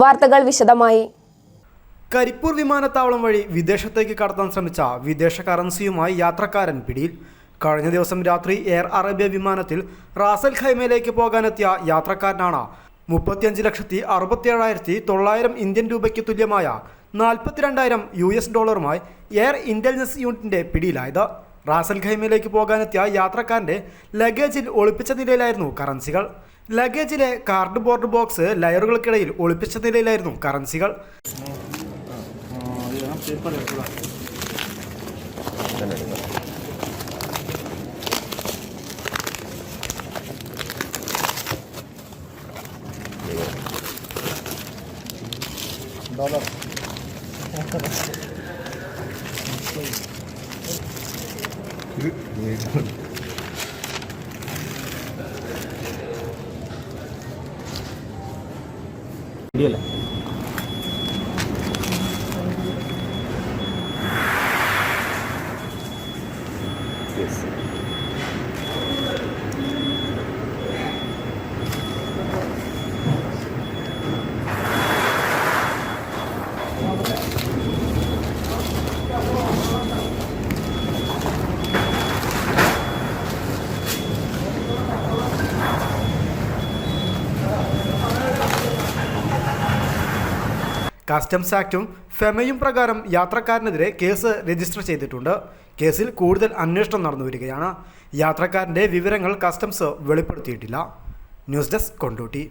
വാർത്തകൾ വിശദമായി. കരിപ്പൂർ വിമാനത്താവളം വഴി വിദേശത്തേക്ക് കടത്താൻ ശ്രമിച്ച വിദേശ കറൻസിയുമായി യാത്രക്കാരൻ പിടിയിൽ. കഴിഞ്ഞ ദിവസം രാത്രി എയർ അറേബ്യ വിമാനത്തിൽ റാസൽ ഖൈമയിലേക്ക് പോകാനെത്തിയ യാത്രക്കാരനാണ് മുപ്പത്തിയഞ്ച് ലക്ഷത്തി അറുപത്തിയേഴായിരത്തി തൊള്ളായിരം ഇന്ത്യൻ രൂപയ്ക്ക് തുല്യമായ നാൽപ്പത്തിരണ്ടായിരം യു എസ് ഡോളറുമായി എയർ ഇന്റലിജൻസ് യൂണിറ്റിന്റെ പിടിയിലായത്. റാസൽ ഖൈമയിലേക്ക് പോകാനെത്തിയ യാത്രക്കാരന്റെ ലഗേജിൽ ഒളിപ്പിച്ച നിലയിലായിരുന്നു കറൻസികൾ. ലഗേജിലെ കാർഡ് ബോർഡ് ബോക്സ് ലയറുകൾക്കിടയിൽ ഒളിപ്പിച്ച നിലയിലായിരുന്നു കറൻസികൾ Bien. Yes. കസ്റ്റംസ് ആക്ടും ഫെമയും പ്രകാരം യാത്രക്കാരനെതിരെ കേസ് രജിസ്റ്റർ ചെയ്തിട്ടുണ്ട്. കേസിൽ കൂടുതൽ അന്വേഷണം നടന്നു വരികയാണ്. യാത്രക്കാരന്റെ വിവരങ്ങൾ കസ്റ്റംസ് വെളിപ്പെടുത്തിയിട്ടില്ല. News desk Kondotty.